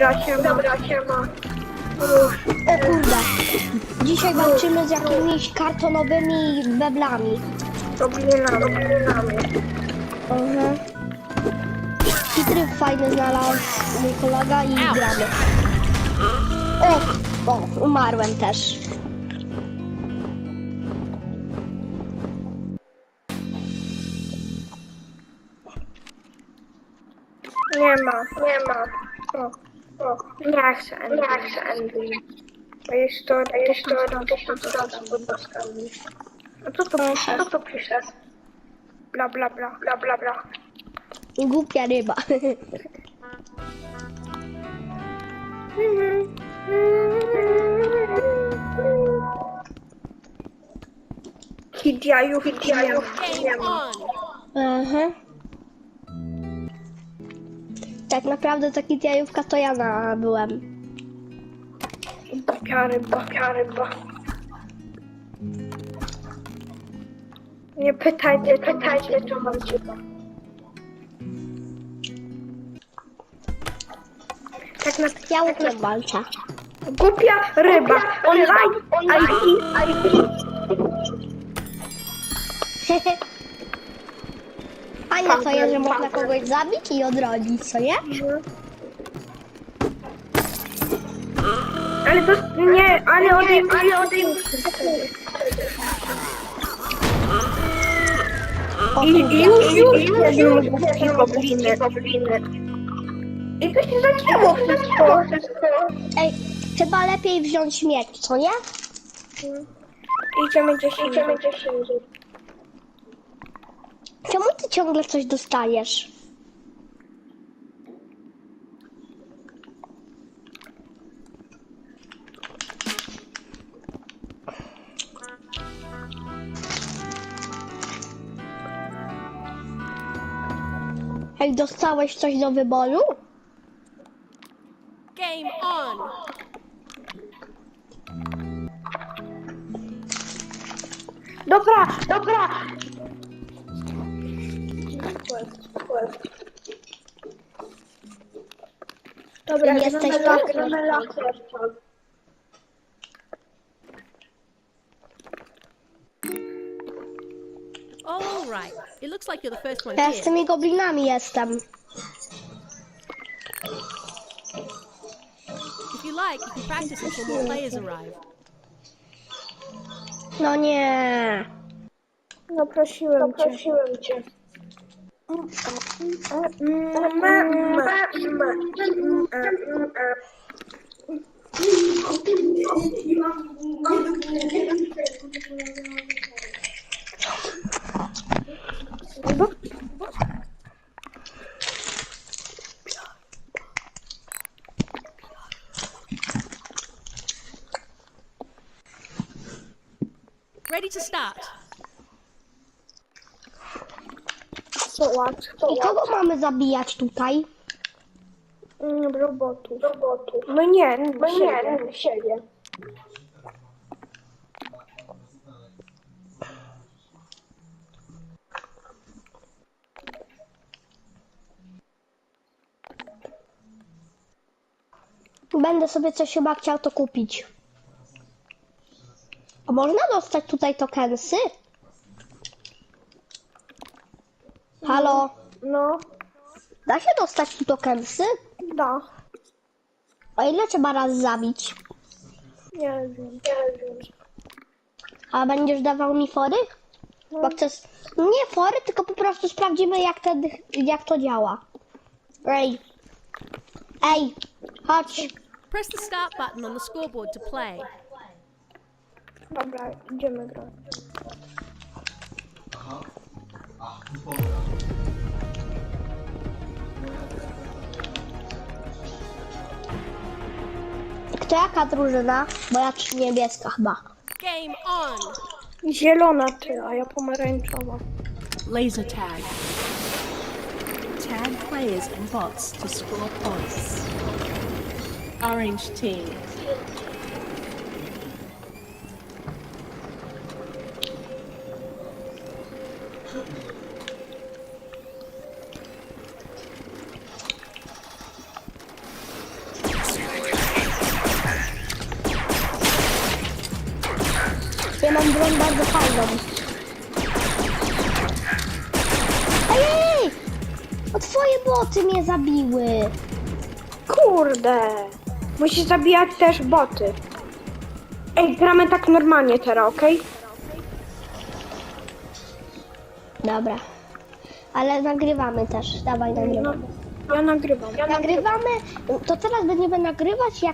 Dobra, siema. Dobra, siema. O kurde. Dzisiaj walczymy z jakimiś kartonowymi beblami. Goblinami. Goblinami. Mhm. I tryb fajny znalazł mój kolega i gramy. O, o, umarłem też. Nie ma, nie ma. O, Reactie aan Reactie aan A jest to, a jest to, no to się zgadzam, bo to skarbi. No to to no to przyszedł. Bla, bla, bla, bla, bla, bla. Głupia ryba. Hidiajów, hidiajów, hidiajów. Aha. Tak naprawdę taki jajówka to ja na byłem. Ryba, głupia ryba. Nie pytajcie, pytajcie, czy mam cię. Tak na Jałkiem walczę. Głupia ryba. Online, IT, IT. Fajne to jest, że można kogoś zabić i odrodzić, co nie? Ale to nie, ale odejmij, ale odejmij. I, i już, już, już, głupki gobliny. I to się zaczęło wszystko. Ej, chyba lepiej wziąć miecz, co nie? Idziemy gdzieś. Idziemy gdzieś indziej. Ciągle coś dostajesz? Ej, dostałeś coś do wyboru? Game on. Dobra, dobra. Dobra, Jesteś gramy tak? All right. It looks like you're the first one Ja z here. tymi goblinami jestem. If you like, you can practice until more players arrive. No nie. No prosiłem cię. Prosiłem cię. Ready to start. Zobacz, I kogo mamy zabijać tutaj? Mm, Robotów. Robotów. No nie, no nie, siebie. Będę sobie coś chyba chciał to kupić. A można dostać tutaj tokensy? Halo? No, Da się dostać tu tokensy? da. A ile trzeba raz zabić? Nie wiem. A będziesz dawał mi fory? Bo chcę... s- Nie fory, tylko po prostu sprawdzimy jak, ten, jak to działa. Ej. Ej, chodź. Press the start button on the scoreboard to play. Dobra, idziemy grać. Kto jaka drużyna? Bo ja czy niebieska chyba. Game on. Zielona ty, a ja pomarańczowa. Laser tag. Tag players and bots to score points. Orange team. Ja mam broń bardzo fajną. Ej, ej, ej! O twoje boty mnie zabiły. Kurde. Musisz zabijać też boty. Ej, gramy tak normalnie teraz, okej? Dobra. Ale nagrywamy też. Dawaj, No, nagrywamy. ja nagrywam. Ja nagrywam. Nagrywamy, to teraz będziemy nagrywać, jak